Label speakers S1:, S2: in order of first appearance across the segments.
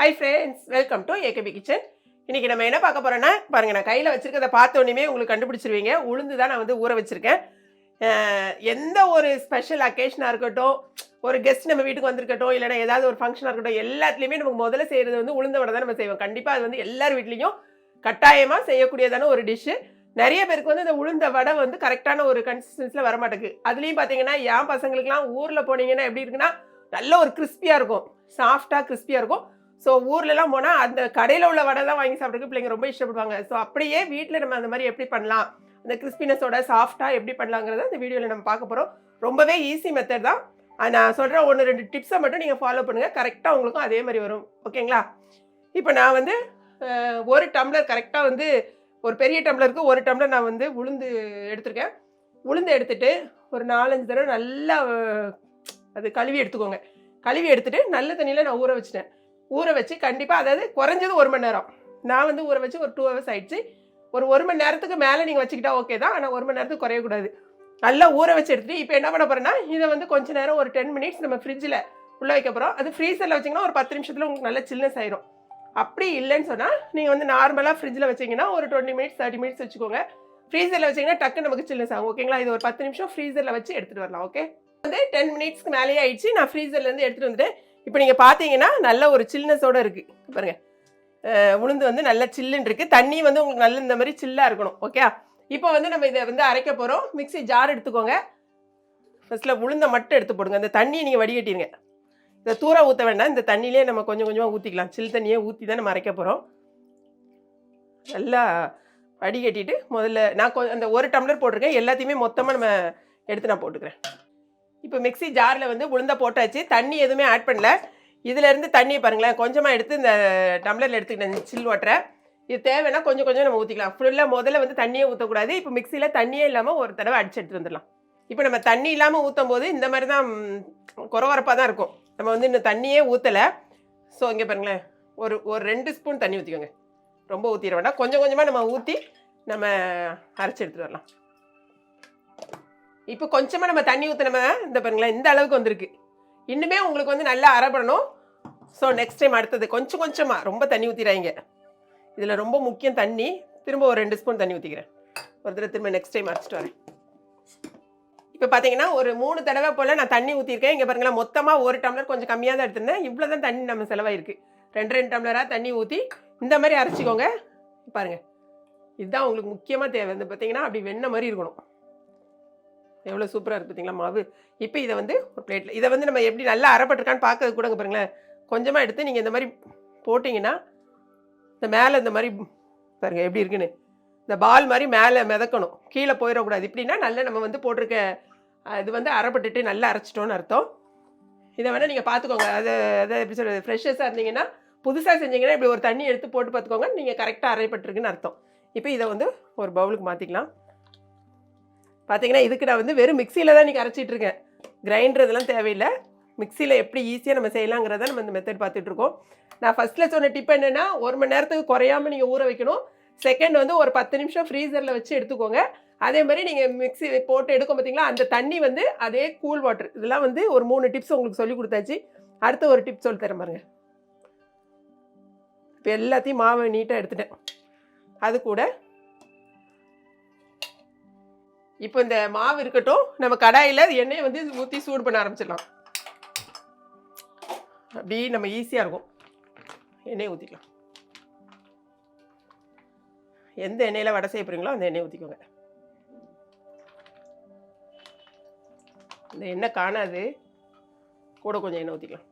S1: Hi friends welcome to AKP kitchen இன்னைக்கு நம்ம என்ன பார்க்க போகிறோன்னா பாருங்கள் நான் கையில் வச்சிருக்கத பார்த்தோன்னே உங்களுக்கு கண்டுபிடிச்சிருவீங்க. உளுந்து தான் நான் வந்து ஊற வச்சுருக்கேன். எந்த ஒரு ஸ்பெஷல் அக்கேஷனாக இருக்கட்டும் ஒரு கெஸ்ட் நம்ம வீட்டுக்கு வந்திருக்கட்டும் இல்லைன்னா ஏதாவது ஒரு ஃபங்க்ஷனாக இருக்கட்டும் எல்லாத்துலேயுமே நமக்கு முதல்ல செய்கிறது வந்து உளுந்த வடை தான் நம்ம செய்வோம். கண்டிப்பாக அது வந்து எல்லார் வீட்லேயும் கட்டாயமாக செய்யக்கூடியதான ஒரு டிஷ்ஷு நிறைய பேருக்கு வந்து இந்த உளுந்த வடை வந்து கரெக்டான ஒரு கன்சிஸ்டன்ஸில் வர மாட்டேங்குது அதுலேயும் பார்த்தீங்கன்னா என் பசங்களுக்குலாம் ஊரில் போனீங்கன்னா எப்படி இருக்குன்னா நல்ல ஒரு கிறிஸ்பியாக இருக்கும். சாஃப்டாக கிறிஸ்பியாக இருக்கும். ஸோ ஊர்லலாம் போனால் அந்த கடையில் உள்ள வடை தான் வாங்கி சாப்பிட்றதுக்கு பிள்ளைங்க ரொம்ப இஷ்டப்படுவாங்க. ஸோ அப்படியே வீட்டில் நம்ம அந்த மாதிரி எப்படி பண்ணலாம்? அந்த கிறிஸ்பினஸோட சாஃப்டாக எப்படி பண்ணலாங்கிறத இந்த வீடியோவில் நம்ம பார்க்க போகிறோம் ரொம்பவே ஈஸி மெத்தட் தான். நான் சொல்கிற ஒன்று ரெண்டு டிப்ஸை மட்டும் நீங்கள் ஃபாலோ பண்ணுங்கள் கரெக்டாக உங்களுக்கும் அதே மாதிரி வரும். ஓகேங்களா இப்போ நான் வந்து ஒரு டம்ளர் கரெக்டாக வந்து ஒரு பெரிய டம்ளருக்கு ஒரு டம்ளர் நான் வந்து உளுந்து எடுத்திருக்கேன். உளுந்து எடுத்துட்டு ஒரு நாலஞ்சு தடவை நல்லா அது கழுவி எடுத்துக்கோங்க. கழுவி எடுத்துட்டு நல்ல தண்ணியில் நான் ஊற வச்சிட்டேன். ஊற வச்சு கண்டிப்பாக அதாவது குறைஞ்சது ஒரு மணி நேரம். நான் வந்து ஊற வச்சு ஒரு டூ ஹவர்ஸ் ஆயிடுச்சு. ஒரு ஒரு மணி நேரத்துக்கு மேலே நீங்கள் வச்சுக்கிட்டா ஓகே தான். ஆனால் ஒரு மணி நேரத்துக்கு குறையக்கூடாது. நல்லா ஊற வச்சு எடுத்துட்டு இப்போ என்ன பண்ண போகிறேன்னா இதை வந்து கொஞ்ச நேரம் ஒரு டென் மினிட்ஸ் நம்ம ஃப்ரிட்ஜில் உள்ளே வைக்க போகிறோம் அது ஃப்ரீசரில் வச்சிங்கன்னா ஒரு பத்து நிமிஷத்தில் உங்களுக்கு நல்ல சில்னஸ் ஆயிரும். அப்படி இல்லைன்னு சொன்னால் நீங்கள் வந்து நார்மலாக ஃப்ரிட்ஜில் வச்சிங்கன்னா ஒரு டுவெண்ட்டி மினிட்ஸ் தேர்ட்டி மினிட்ஸ் வச்சுக்கோங்க. ஃப்ரீசரில் வச்சிங்கன்னா டக்கு நமக்கு சில்னஸ் ஆகும். ஓகேங்களா இது ஒரு பத்து நிமிஷம் ஃப்ரீசரில் வச்சு எடுத்துகிட்டு வரலாம். ஓகே வந்து டென் மினிட்ஸ்க்கு மேலேயே ஆயிடுச்சு. நான் ஃப்ரீசர்லேருந்து எடுத்துகிட்டு வந்துட்டேன். இப்போ நீங்கள் பார்த்தீங்கன்னா நல்ல ஒரு சில்னஸோடு இருக்குது பாருங்க. உளுந்து வந்து நல்ல சில்லுன்னு இருக்குது தண்ணி வந்து உங்களுக்கு நல்ல இந்த மாதிரி சில்லாக இருக்கணும். ஓகே இப்போ வந்து நம்ம இதை வந்து அரைக்க போகிறோம் மிக்ஸி ஜார் எடுத்துக்கோங்க. ஃபஸ்ட்டில் உளுந்தை மட்டும் எடுத்து போடுங்க. அந்த தண்ணியை நீங்கள் வடிகட்டிடுங்க இதை தூர ஊற்ற வேண்டாம். இந்த தண்ணியிலே நம்ம கொஞ்சம் கொஞ்சமாக ஊற்றிக்கலாம் சில் தண்ணியே ஊற்றி தான் நம்ம அரைக்க போகிறோம் நல்லா வடிகட்டிட்டு முதல்ல நான் கொ- அந்த ஒரு டம்ளர் போட்டிருக்கேன். எல்லாத்தையுமே மொத்தமாக நம்ம எடுத்து நான் போட்டுக்கிறேன். இப்போ மிக்ஸி ஜாரில் வந்து உளுந்த போட்டாச்சு. தண்ணி எதுவுமே ஆட் பண்ணல. இதுலேருந்து தண்ணியை பாருங்களேன். கொஞ்சமாக எடுத்து இந்த டம்ளரில் எடுத்துக்கிட்டேன் சில் வாட்டரை இது தேவைன்னா கொஞ்சம் கொஞ்சம் நம்ம ஊற்றிக்கலாம் ஃபுல்லாக முதல்ல வந்து தண்ணியே ஊற்றக்கூடாது இப்போ மிக்சியில் தண்ணியே இல்லாமல் ஒரு தடவை அடிச்சு எடுத்து வந்துடலாம். இப்போ நம்ம தண்ணி இல்லாமல் ஊற்றும் போது இந்த மாதிரி தான் குறவரப்பாக தான் இருக்கும். நம்ம வந்து இன்னும் தண்ணியே ஊற்றலை ஸோ இங்கே பாருங்களேன். ஒரு ஒரு ரெண்டு ஸ்பூன் தண்ணி ஊற்றிக்கோங்க ரொம்ப ஊற்றிட வேண்டாம். கொஞ்சம் கொஞ்சமாக நம்ம ஊற்றி நம்ம அரைச்சி எடுத்துகிட்டு வரலாம். இப்போ கொஞ்சமாக நம்ம தண்ணி ஊற்றினம இந்த பாருங்களேன் இந்த அளவுக்கு வந்திருக்கு. இன்னுமே உங்களுக்கு வந்து நல்லா அரைப்படணும் ஸோ நெக்ஸ்ட் டைம் அடுத்தது கொஞ்சம் கொஞ்சமாக ரொம்ப தண்ணி ஊற்றிடாங்க இதில் ரொம்ப முக்கியம் தண்ணி. திரும்ப ஒரு ரெண்டு ஸ்பூன் தண்ணி ஊற்றிக்கிறேன் ஒரு தடவை திரும்ப நெக்ஸ்ட் டைம் அரைச்சிட்டு வரேன். இப்போ பார்த்தீங்கன்னா ஒரு மூணு தடவை போல் நான் தண்ணி ஊற்றிருக்கேன் இங்கே பாருங்களேன் மொத்தமாக ஒரு டம்ளர் கொஞ்சம் கம்மியாக தான் எடுத்திருந்தேன். இவ்வளோ தான் தண்ணி நம்ம செலவாயிருக்கு. ரெண்டு ரெண்டு டம்ளராக தண்ணி ஊற்றி இந்த மாதிரி அரைச்சிக்கோங்க. பாருங்கள் இதுதான் உங்களுக்கு முக்கியமாக தேவை. இந்த பார்த்தீங்கன்னா அப்படி வெண்ணெய் மாதிரி இருக்கணும். எவ்வளோ சூப்பராக இருக்குது பார்த்தீங்களா மாவு? இப்போ இதை வந்து ஒரு பிளேட்டில் இதை வந்து நம்ம எப்படி நல்லா அரைப்பட்டிருக்கான்னு பார்க்கறது கூடங்க பாருங்களேன். கொஞ்சமாக எடுத்து நீங்கள் இந்த மாதிரி போட்டிங்கன்னா இந்த மேலே இந்த மாதிரி பாருங்கள் எப்படி இருக்குன்னு. இந்த பால் மாதிரி மேலே மிதக்கணும். கீழே போயிடக்கூடாது. இப்படின்னா நல்லா நம்ம வந்து போட்டிருக்க இது வந்து அரைப்பட்டுட்டு நல்லா அரைச்சிட்டோன்னு அர்த்தம். இதை வேணால் நீங்கள் பார்த்துக்கோங்க. அது அதை எப்படி சொல்கிறது ஃப்ரெஷ்ஷஸாக இருந்தீங்கன்னா புதுசாக செஞ்சீங்கன்னா இப்படி ஒரு தண்ணி எடுத்து போட்டு பார்த்துக்கோங்க நீங்கள் கரெக்டாக அரைப்பட்டிருக்குன்னு அர்த்தம். இப்போ இதை வந்து ஒரு பவுலுக்கு மாற்றிக்கலாம் பார்த்தீங்கன்னா இதுக்கு நான் வந்து வெறும் மிக்சியில் தான் நீங்கள் அரைச்சிட்டு இருக்கேன். கிரைண்டர் இதெல்லாம் தேவையில்லை. மிக்சியில் எப்படி ஈஸியாக நம்ம செய்யலாங்கிறத நம்ம இந்த மெத்தட் பார்த்துட்ருக்கோம் நான் ஃபஸ்ட்டில் சொன்ன டிப் என்னென்னா ஒரு மணி நேரத்துக்கு குறையாம நீங்கள் ஊற வைக்கணும். செகண்ட் வந்து ஒரு பத்து நிமிஷம் ஃப்ரீசரில் வச்சு எடுத்துக்கோங்க. அதே மாதிரி நீங்கள் மிக்சி போட்டு எடுக்கும் பார்த்தீங்களா அந்த தண்ணி வந்து அதே கூல் வாட்டர் இதெல்லாம் வந்து ஒரு மூணு டிப்ஸ் உங்களுக்கு சொல்லி கொடுத்தாச்சு. அடுத்த ஒரு டிப் சொல்லி தரேன் பாருங்க. இப்போ எல்லாத்தையும் மாவை நீட்டாக எடுத்துட்டேன். அது கூட இப்போ இந்த மாவு இருக்கட்டும் நம்ம கடாயில் எண்ணெயை வந்து ஊற்றி சூடு பண்ண ஆரம்பிச்சிடலாம். அப்படி நம்ம ஈஸியாக இருக்கும். எண்ணெயை ஊற்றிக்கலாம் எந்த எண்ணெயில் வடை செய்ய போகிறீங்களோ அந்த எண்ணெயை ஊற்றிக்கோங்க இந்த எண்ணெய் காணாது. கூட கொஞ்சம் எண்ணெய் ஊற்றிக்கலாம்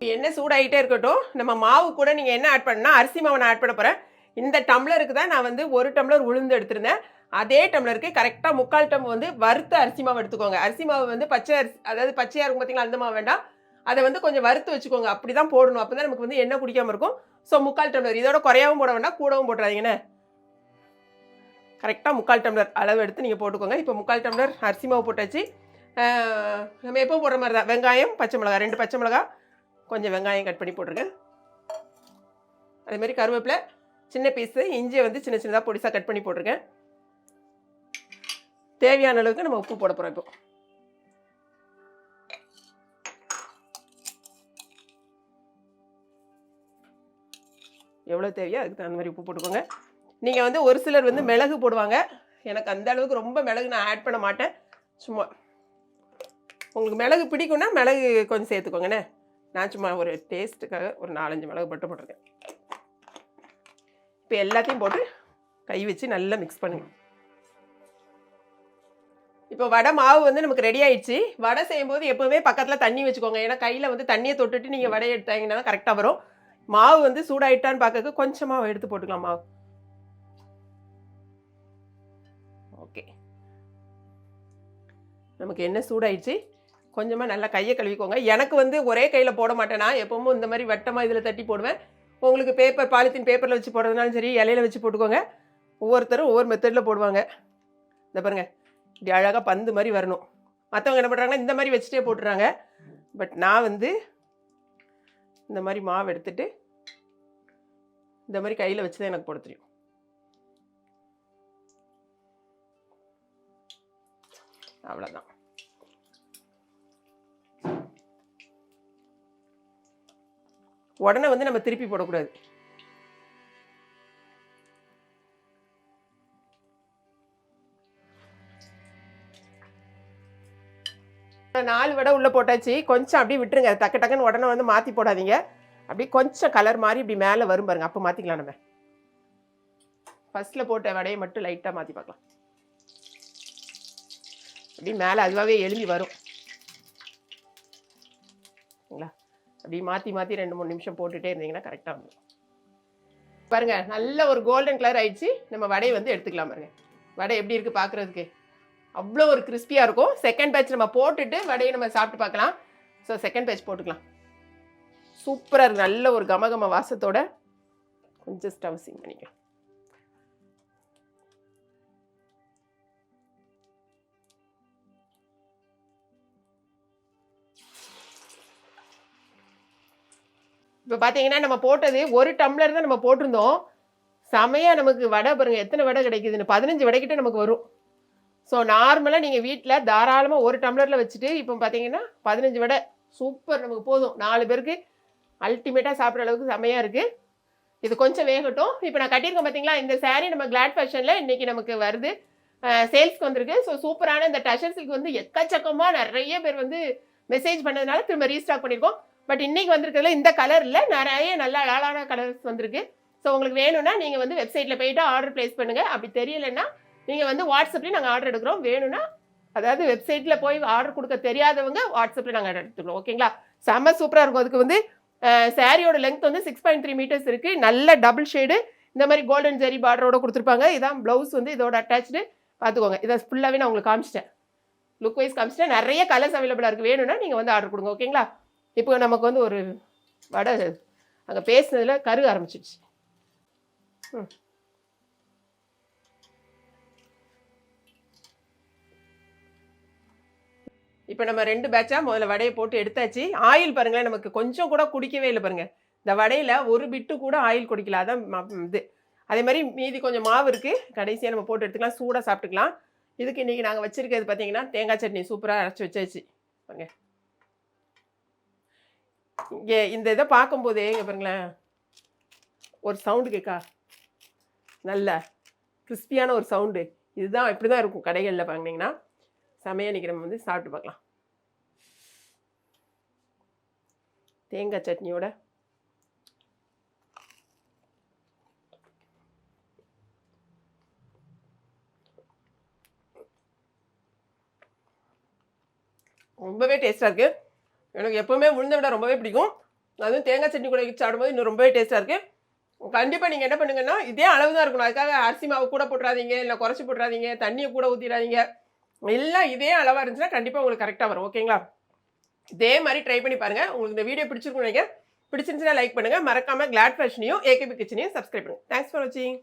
S1: எண்ணெய் சூடாகிட்டே இருக்கட்டும் நம்ம மாவு கூட நீங்கள் என்ன ஆட் பண்ணால் அரிசி மாவு நான் ஆட் பண்ண போகிறேன் இந்த டம்ளருக்கு தான் நான் வந்து ஒரு டம்ளர் உளுந்து எடுத்திருந்தேன். அதே டம்ளருக்கு கரெக்டாக முக்கால் டம் வந்து வறுத்த அரிசி மாவு எடுத்துக்கோங்க. அரிசி மாவு வந்து பச்சை அரிசி அதாவது பச்சையாக இருக்கும் பார்த்தீங்களா? அந்த மாவு வேண்டாம். அதை வந்து கொஞ்சம் வறுத்து வச்சுக்கோங்க. அப்படி தான் போடணும். அப்போ தான் நமக்கு வந்து எண்ணெய் குடிக்காமல் இருக்கும். ஸோ முக்கால் டம்ளர் இதோட குறையாவும் போட வேண்டாம் கூடவும் போட்டுறாதீங்கண்ணே கரெக்டாக முக்கால் டம்ளர் அளவு எடுத்து நீங்கள் போட்டுக்கோங்க. இப்போ முக்கால் டம்ளர் அரிசி மாவு போட்டாச்சு. நம்ம எப்போ போடுற மாதிரி தான் வெங்காயம் பச்சை மிளகா ரெண்டு பச்சை மிளகா கொஞ்சம் வெங்காயம் கட் பண்ணி போட்டிருக்கேன் அதே மாதிரி கருவேப்பிலை சின்ன பீஸு இஞ்சியை வந்து சின்ன சின்னதாக பொடிசாக கட் பண்ணி போட்டிருக்கேன் தேவையான அளவுக்கு நம்ம உப்பு போட போகிறோம் இப்போ. எவ்வளோ தேவையோ அதுக்கு தகுந்த மாதிரி உப்பு போட்டுக்கோங்க. நீங்கள் வந்து ஒரு சிலர் வந்து மிளகு போடுவாங்க. எனக்கு அந்த அளவுக்கு ரொம்ப மிளகு நான் ஆட் பண்ண மாட்டேன். சும்மா. உங்களுக்கு மிளகு பிடிக்கும்னா மிளகு கொஞ்சம் சேர்த்துக்கோங்கண்ணே நான் சும்மா ஒரு டேஸ்ட்டுக்காக ஒரு நாலஞ்சு மிளகு மட்டும் போட்டிருக்கேன். இப்போ எல்லாத்தையும் போட்டு கை வச்சு நல்லா மிக்ஸ் பண்ணுங்கள் இப்போ வடை மாவு வந்து நமக்கு ரெடி ஆயிடுச்சு. வடை செய்யும்போது எப்போவுமே பக்கத்தில் தண்ணி வச்சுக்கோங்க. ஏன்னா கையில் வந்து தண்ணியை தொட்டுட்டு நீங்கள் வடை எடுத்தாங்கன்னா கரெக்டாக வரும். மாவு வந்து சூடாயிட்டான்னு பார்க்க கொஞ்சமாக எடுத்து போட்டுக்கலாம் மாவு. ஓகே நமக்கு என்ன சூடாயிடுச்சு. கொஞ்சமாக நல்லா கையை கழுவிக்கோங்க. எனக்கு வந்து ஒரே கையில் போட மாட்டேன். நான் எப்பவும் இந்த மாதிரி வட்டமாக இதில் தட்டி போடுவேன். உங்களுக்கு பேப்பர் பாலித்தீன் பேப்பரில் வச்சு போடுறதுனாலும் சரி இலையில வச்சு போட்டுக்கோங்க. ஒவ்வொருத்தரும் ஒவ்வொரு மெத்தடில் போடுவாங்க. இந்த பாருங்க. இப்படி அழகாக பந்து மாதிரி வரணும். மற்றவங்க என்ன பண்ணுறாங்கன்னா இந்த மாதிரி வச்சுட்டே போட்டுறாங்க. பட் நான் வந்து இந்த மாதிரி மாவு எடுத்துட்டு இந்த மாதிரி கையில் வச்சு தான் எனக்கு போட தெரியும். அவ்வளோதான் உடனே வந்து நம்ம திருப்பி போடக்கூடாது. நாலு வடை உள்ளே போட்டாச்சு. கொஞ்சம் அப்படியே விட்டுருங்க. டக்கு டக்குன்னு உடனே வந்து மாற்றி போடாதீங்க. அப்படியே கொஞ்சம் கலர் மாதிரி இப்படி மேலே வரும் பாருங்க. அப்போ மாற்றிக்கலாம் நம்ம. ஃபஸ்ட்டில் போட்ட வடையை மட்டும் லைட்டாக மாற்றி பார்க்கலாம். அப்படி மேலே அதுவாகவே எழும்பி வரும். சரிங்களா அப்படி மாற்றி மாற்றி ரெண்டு மூணு நிமிஷம் போட்டுகிட்டே இருந்தீங்கன்னா கரெக்டாக வந்துடும் பாருங்க நல்ல ஒரு கோல்டன் கலர் ஆயிடுச்சு. நம்ம வடையை வந்து எடுத்துக்கலாம் பாருங்கள் வடை எப்படி இருக்குது பார்க்குறதுக்கு? அவ்வளோ ஒரு கிறிஸ்பியாக இருக்கும். செகண்ட் பேட்ச் நம்ம போட்டுட்டு வடையை நம்ம சாப்பிட்டு பார்க்கலாம். ஸோ செகண்ட் பேட்ச் போட்டுக்கலாம். சூப்பராக இருக்கு. நல்ல ஒரு கமகம வாசத்தோட கொஞ்சம் ஸ்டவ் சிங் பண்ணிக்கலாம். இப்போ பார்த்தீங்கன்னா நம்ம போட்டது ஒரு டம்ளர் தான் நம்ம போட்டிருந்தோம். செமையாக நமக்கு வடை பாருங்கள் எத்தனை வடை கிடைக்குதுன்னு. பதினஞ்சு வடைக்கிட்ட நமக்கு வரும். ஸோ நார்மலாக நீங்கள் வீட்டில் தாராளமாக ஒரு டம்ளரில் வச்சுட்டு இப்போ பார்த்தீங்கன்னா பதினஞ்சு வடை. சூப்பர் நமக்கு போதும். நாலு பேருக்கு அல்டிமேட்டாக சாப்பிட்ற அளவுக்கு செமையாக இருக்குது இது கொஞ்சம் வேகட்டும். இப்போ நான் கட்டியிருக்கேன் பார்த்தீங்களா இந்த saree நம்ம கிளாட் ஃபேஷனில் இன்றைக்கி நமக்கு வருது. சேல்ஸ்க்கு வந்திருக்கு. ஸோ சூப்பரான இந்த டஷர் சில்க் வந்து எக்கச்சக்கமாக நிறைய பேர் வந்து மெசேஜ் பண்ணதுனால திரும்ப ரீஸ்டாக் பண்ணியிருக்கோம். பட் இன்னைக்கு வந்திருக்கிறதுல இந்த கலரில் நிறைய நல்ல அழகான கலர்ஸ் வந்திருக்கு. ஸோ உங்களுக்கு வேணும்னா நீங்கள் வந்து வெப்சைட்டில் போயிட்டு ஆர்டர் ப்ளேஸ் பண்ணுங்கள் அப்படி தெரியலைன்னா நீங்கள் வந்து வாட்ஸ்அப்லேயும் நாங்கள் ஆர்டர் எடுக்கிறோம். வேணும்னா அதாவது வெப்சைட்டில் போய் ஆர்டர் கொடுக்க தெரியாதவங்க வாட்ஸ்அப்பில் நாங்கள் எடுத்துக்கிறோம். ஓகேங்களா செம்ம சூப்பராக இருக்கும். அதுக்கு வந்து சாரியோட லென்த் வந்து சிக்ஸ் பாயிண்ட் த்ரீ மீட்டர்ஸ் இருக்குது நல்ல டபுள் ஷேடு இந்த மாதிரி கோல்டன் ஜெரி பார்டரோட கொடுத்துருப்பாங்க. இதான் ப்ளவுஸ் வந்து இதோட அட்டாச்சு பார்த்துக்கோங்க. இதை ஃபுல்லாகவே நான் உங்களுக்கு காமிச்சிட்டேன். Look wise காமிச்சிட்டேன். நிறைய கலர்ஸ் அவைலபிளாக இருக்குது வேணும்னா நீங்கள் வந்து ஆர்டர் கொடுங்க. ஓகேங்களா இப்போ நமக்கு வந்து ஒரு வடை அங்கே பேசுனதில் கருக ஆரம்பிச்சிடுச்சு ம். இப்போ நம்ம ரெண்டு பேட்சாக முதல்ல வடையை போட்டு எடுத்தாச்சு. ஆயில் பாருங்களேன் நமக்கு கொஞ்சம் கூட குடிக்கவே இல்லை பாருங்கள் இந்த வடையில் ஒரு பிட்டு கூட ஆயில் குடிக்கல. அதான் இது. அதே மாதிரி மீதி கொஞ்சம் மாவு இருக்குது கடைசியாக நம்ம போட்டு எடுத்துக்கலாம். சூடாக சாப்பிட்டுக்கலாம். இதுக்கு இன்றைக்கி நாங்கள் வச்சுருக்கிறது பார்த்தீங்கன்னா தேங்காய் சட்னி சூப்பராக அரைச்சி வச்சாச்சு. பாருங்க. இங்கே இந்த இதை பார்க்கும்போதே இங்கே பாருங்களேன். ஒரு சவுண்டு கேட்கா நல்ல கிறிஸ்பியான ஒரு சவுண்டு இதுதான் இப்படி தான் இருக்கும் கடைகளில் வாங்கினீங்கன்னா. செமையாக இன்றைக்கி நம்ம வந்து சாப்பிட்டு பார்க்கலாம். தேங்காய் சட்னியோட. ரொம்பவே டேஸ்ட்டாக இருக்குது எனக்கு எப்போவுமே உளுந்த விட ரொம்பவே பிடிக்கும். அதுவும் தேங்காய் சட்னி கூட வச்சு சாப்பிடும்போது இன்னும் ரொம்பவே டேஸ்ட்டாக இருக்குது கண்டிப்பாக நீங்கள் என்ன பண்ணுங்கன்னா இதே அளவு தான் இருக்கணும். அதுக்காக அரிசி மாவு கூட போட்டுறாதீங்க இல்லை குறைச்சி போட்டுறாதீங்க தண்ணியை கூட ஊற்றிடாதீங்க எல்லாம் இதே அளவாக இருந்துச்சுன்னா கண்டிப்பாக உங்களுக்கு கரெக்டாக வரும். ஓகேங்களா இதே மாதிரி ட்ரை பண்ணி பாருங்கள் உங்களுக்கு இந்த வீடியோ பிடிச்சிருக்கும் நினைக்கிறேன். பிடிச்சிருந்துச்சுன்னா லைக் பண்ணுங்கள் மறக்காமல் கிளாட் ஃபேஷனையும் ஏகேபி கிச்சனையும் சப்ஸ்கிரைப் பண்ணுங்கள் தேங்க்ஸ் ஃபார் வாட்சிங்